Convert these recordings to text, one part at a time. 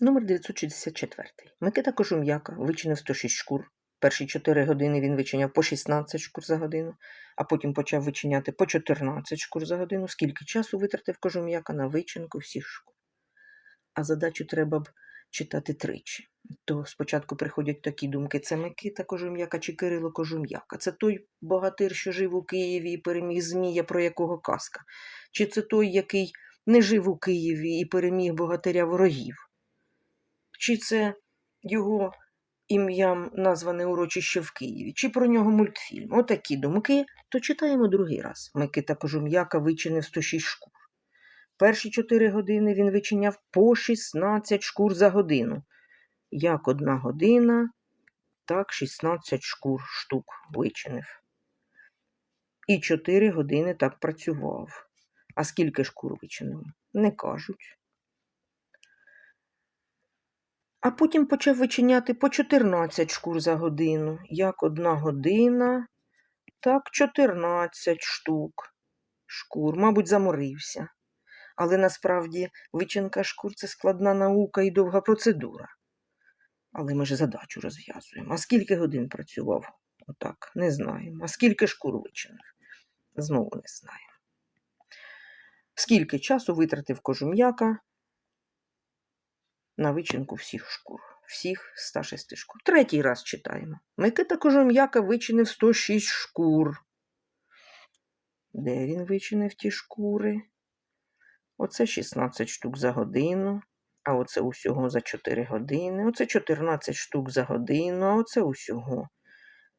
Номер 964. Микита Кожум'яка вичинив 106 шкур. Перші 4 години він вичиняв по 16 шкур за годину, а потім почав вичиняти по 14 шкур за годину. Скільки часу витратив Кожум'яка на вичинку всіх шкур? А задачу треба б читати тричі. То спочатку приходять такі думки: це Микита Кожум'яка чи Кирило Кожум'яка? Це той богатир, що жив у Києві і переміг Змія, про якого казка? Чи це той, який не жив у Києві і переміг богатиря ворогів? Чи це його ім'ям назване урочище в Києві, чи про нього мультфільм? Отакі думки, то читаємо другий раз. Микита Кожум'яка вичинив 106 шкур. Перші 4 години він вичиняв по 16 шкур за годину. Як одна година, так 16 шкур штук вичинив. І 4 години так працював. А скільки шкур вичинив? Не кажуть. А потім почав вичиняти по 14 шкур за годину. Як одна година, так 14 штук шкур. Мабуть, заморився. Але насправді вичинка шкур це складна наука і довга процедура. Але ми ж задачу розв'язуємо. А скільки годин працював? Отак, не знаємо. А скільки шкур вичинив? Знову не знаємо. Скільки часу витратив кожум'яка на вичинку всіх шкур, всіх 106 шкур. Третій раз читаємо. Микита Кожум'яка вичинив 106 шкур. Де він вичинив ті шкури? Оце 16 штук за годину, а оце усього за 4 години. Оце 14 штук за годину, а оце усього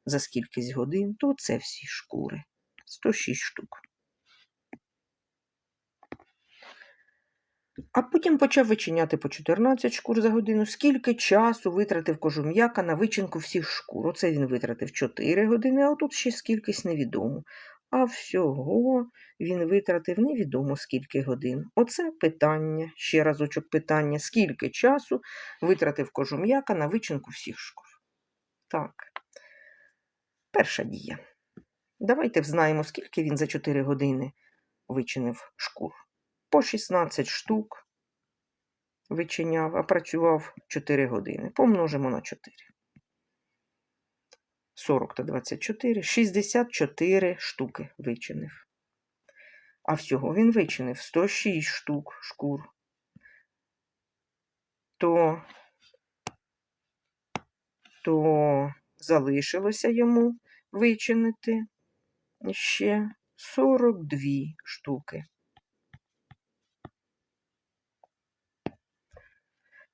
за скількись годин, то це всі шкури. 106 штук. А потім почав вичиняти по 14 шкур за годину. Скільки часу витратив кожум'яка на вичинку всіх шкур? Оце він витратив 4 години, а тут ще скількись невідомо. А всього він витратив невідомо скільки годин. Оце питання, ще разочок питання, скільки часу витратив кожум'яка на вичинку всіх шкур. Так, перша дія. Давайте взнаємо, скільки він за 4 години вичинив шкур по 16 штук вичиняв, а працював 4 години. Помножимо на 4. 40 та 24, 64 штуки вичинив. А всього він вичинив 106 штук шкур. То, то залишилося йому вичинити ще 42 штуки.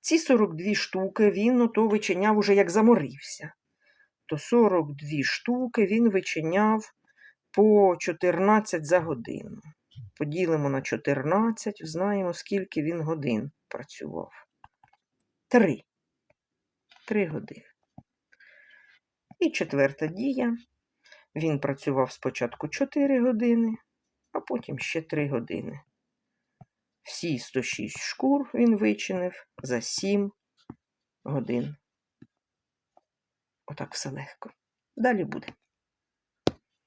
Ці 42 штуки він ото вичиняв уже як заморився. То 42 штуки він вичиняв по 14 за годину. Поділимо на 14, знаємо, скільки він годин працював. Три. Три години. І четверта дія. Він працював спочатку 4 години, а потім ще 3 години. Всі 106 шкур він вичинив за 7 годин. Отак все легко. Далі буде.